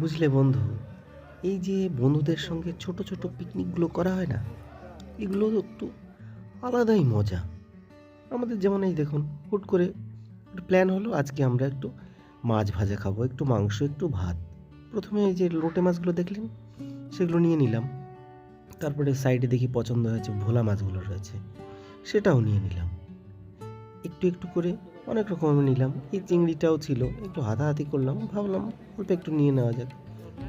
বুঝলে বন্ধু, এই যে বন্ধুদের সঙ্গে ছোট ছোট পিকনিকগুলো করা হয় না, এগুলো একটু আলাদাই মজা। আমাদের যেমন এই দেখুন, হুট করে প্ল্যান হলো, আজকে আমরা একটু মাছ ভাজা খাব, একটু মাংস, একটু ভাত। প্রথমে এই যে লোটে মাছগুলো দেখলেন, সেগুলো নিয়ে নিলাম। তারপরে সাইডে দেখি পছন্দ হয়েছে ভোলা মাছগুলো রয়েছে, সেটাও নিয়ে নিলাম। একটু একটু করে অনেক রকমের নিলাম। এই চিংড়িটাও ছিল। একটু হাতাহাতি করলাম। ভাবলাম অল্প একটু নিয়ে নেওয়া যাক।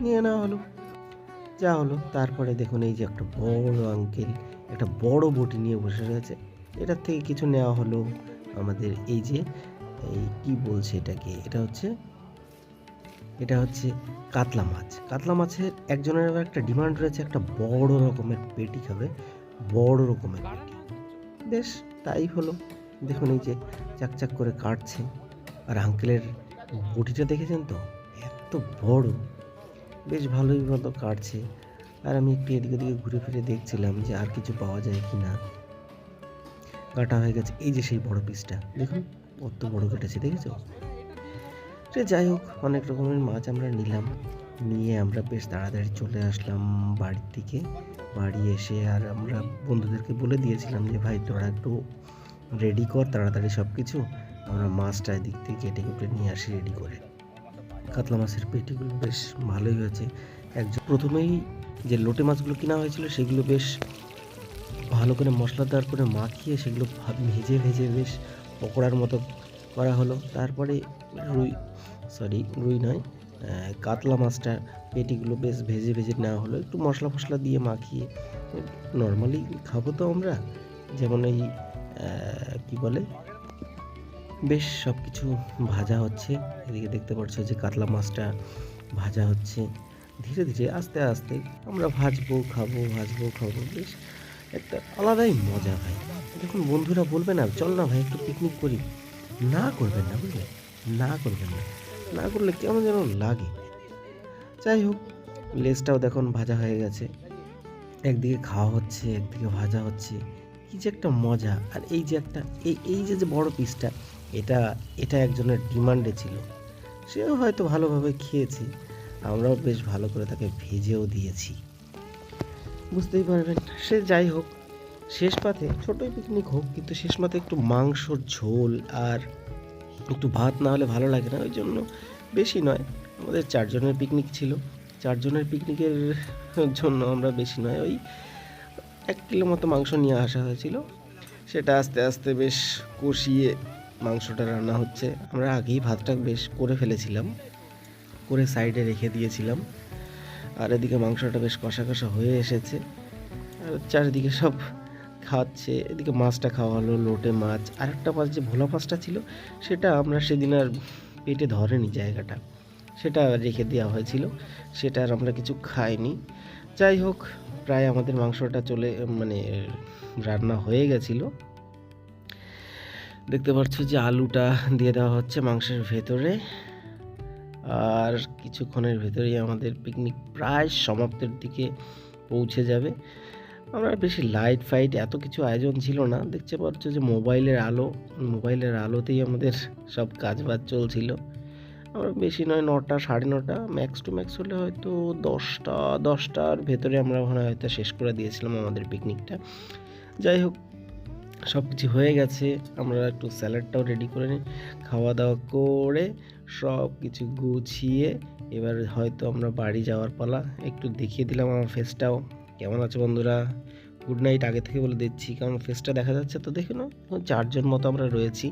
নিয়ে নেওয়া হলো। যা হলো, তারপরে দেখুন এই যে একটা বড় আঙ্কেল, একটা বড় বটি নিয়ে বসে রয়েছে। এটার থেকে কিছু নেওয়া হলো আমাদের এই যে, এই কি বলছে এটাকে? এটা হচ্ছে এটা হচ্ছে কাতলা মাছ। কাতলা মাছের একজনের আবার একটা ডিমান্ড রয়েছে, একটা বড় রকমের পেটি খাবে। বড় রকমের পেটি। বেশ, তাই হলো। দেখুন এই যে চাকচাক করে কাটছে। আর আঙ্কেলের বটিটা দেখেছেন তো? এত বড়। বেশ ভালোই মতো কাটছে। আর আমি একটু এদিকে ওদিকে ঘুরে ফিরে দেখছিলাম যে আর কিছু পাওয়া যায় কি না কাটা হয়ে গেছে। এই যে সেই বড় পিসটা দেখুন, কত বড় কেটেছে, দেখেছ? সে যাই হোক, অনেক রকমের মাছ আমরা নিলাম। নিয়ে আমরা বেশ তাড়াতাড়ি চলে আসলাম বাড়ির দিকে। বাড়ি এসে আর আমরা বন্ধুদেরকে বলে দিয়েছিলাম যে, ভাই, তোরা একটু রেডি কর তাড়াতাড়ি সব কিছু আমরা মাছটা এদিক থেকে কেটে কুটে নিয়ে আসি রেডি করে। কাতলা মাছের পেটিগুলো বেশ ভালোই হয়েছে। একজন প্রথমেই যে লোটে মাছগুলো কেনা হয়েছিল সেগুলো বেশ ভালো করে মশলাদার করে মাখিয়ে সেগুলো ভেজে ভেজে বেশ পকোড়ার মতো করা হলো। তারপরে রুই সরি রুই নয় কাতলা মাছটা পেটিগুলো বেশ ভেজে ভেজে নেওয়া হলো। একটু মশলা ফসলা দিয়ে মাখিয়ে নর্মালি খাব তো আমরা। যেমন এই কি বলে? বেশ সব কিছু ভাজা হচ্ছে। এদিকে দেখতে পাচ্ছ যে কাতলা মাছটা ভাজা হচ্ছে। ধীরে ধীরে আস্তে আস্তে আমরা ভাজবো, খাব ভাজবো, খাব। বেশ একটা আলাদাই মজা ভাই। দেখুন, বন্ধুরা বলবে না, চল না ভাই, একটু পিকনিক করি। না করবেন না বুঝলেন না করবেন না। না করলে কেমন যেন লাগে। যাই হোক, লেজটাও দেখুন ভাজা হয়ে গেছে। একদিকে খাওয়া হচ্ছে, একদিকে ভাজা হচ্ছে। কি যে একটা মজা। আর এই যে একটা, এই এই যে যে বড় পিসটা এটা এটা একজনের ডিমান্ডে ছিল। সেও হয়তো ভালোভাবে খেয়েছে। আমরাও বেশ ভালো করে তাকে ভেজেও দিয়েছি। বুঝতেই পারবেন। সে যাই হোক, শেষ পাতে ছোটোই পিকনিক হোক, কিন্তু শেষ পাতে একটু মাংসর ঝোল আর একটু ভাত না হলে ভালো লাগে না। ওই জন্য বেশি নয়। আমাদের চারজনের পিকনিক ছিল। চারজনের পিকনিকের জন্য আমরা বেশি নয়। ওই এক কিলো মতো মাংস নিয়ে আসা হয়েছিল। সেটা আস্তে আস্তে বেশ কষিয়ে মাংসটা রান্না হচ্ছে। আমরা আগেই ভাতটা বেশ করে ফেলেছিলাম, করে সাইডে রেখে দিয়েছিলাম। আর এদিকে মাংসটা বেশ কষা কষা হয়ে এসেছে। আর চারিদিকে সব খাচ্ছে, এদিকে মাছটা খাওয়া হলো, লোটে মাছ। আর একটা মাছ যে ভোলা মাছটা ছিল, সেটা আমরা সেদিন আর পেটে ধরেনি জায়গাটা। সেটা রেখে দেওয়া হয়েছিল, সেটা আর আমরা কিছু খাইনি। যাই হোক প্রায় আমাদের মাংসটা চলে মানে রান্না হয়ে গেছিল। দেখতে পাচ্ছ যে আলুটা দিয়ে দেওয়া হচ্ছে মাংসের ভেতরে। আর কিছুক্ষণের ভেতরেই আমাদের পিকনিক প্রায় সমাপ্তির দিকে পৌঁছে যাবে। আমরা বেশি লাইট ফাইট এত কিছু আয়োজন ছিল না। দেখতে পাচ্ছ যে মোবাইলের আলো, মোবাইলের আলোতেই আমাদের সব কাজ বাজ চলছিল। আমরা বেশি নয়, নটা, সাড়ে নটা ম্যাক্স টু ম্যাক্স হলে হয়তো দশটা, দশটার ভেতরে আমরা ওখানে হয়তো শেষ করে দিয়েছিলাম আমাদের পিকনিকটা যাই হোক সব কিছু হয়ে গেছে, আমরা একটু স্যালাডটাও রেডি করে নিই। খাওয়া দাওয়া করে সব কিছু গুছিয়ে এবার হয়তো আমরা বাড়ি যাওয়ার পালা। একটু দেখিয়ে দিলাম আমার ফেসটাও কেমন আছে বন্ধুরা? গুড নাইট আগে থেকে বলে দিচ্ছি। কারণ ফেসটা দেখা যাচ্ছে, তো দেখে নাও চারজন মতো আমরা রয়েছি।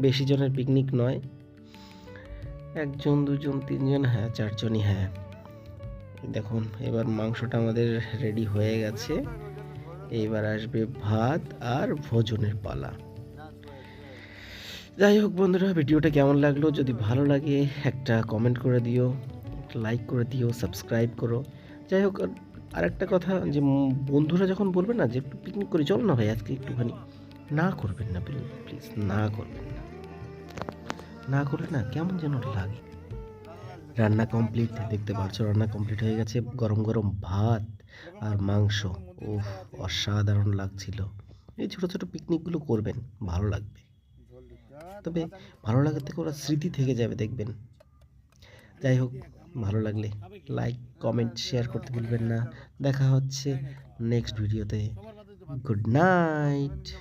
বেশি জনের পিকনিক নয়। একজন, দুজন, তিনজন হ্যাঁ চারজনই হ্যাঁ। দেখুন, এবার মাংসটা আমাদের রেডি হয়ে গেছে। এইবার আসবে ভাত আর ভোজনের পালা। যাই হোক বন্ধুরা, ভিডিওটা কেমন লাগল? যদি ভালো লাগে, একটা কমেন্ট করে দিও লাইক করে দিও সাবস্ক্রাইব করো। যাই হোক, আর- আরেকটা কথা, যে বন্ধুরা যখন বলবে না যে, একটু পিকনিক করে, চল না ভাই, আজকে একটুখানি না করবেন না প্লিজ না করবেন না। না করলে না কেমন যেন লাগে। রান্না কমপ্লিট দেখতে পাচ্ছ রান্না কমপ্লিট হয়ে গেছে। গরম গরম ভাত আর মাংস। উফ, অসাধারণ লাগছিল। এই ছোটো ছোটো পিকনিকগুলো করবেন, ভালো লাগবে। তবে ভালো লাগার থেকে ওরা স্মৃতি থেকে যাবে, দেখবেন। যাই হোক, ভালো লাগলে লাইক কমেন্ট শেয়ার করতে ভুলবেন না। দেখা হচ্ছে নেক্সট ভিডিওতে গুড নাইট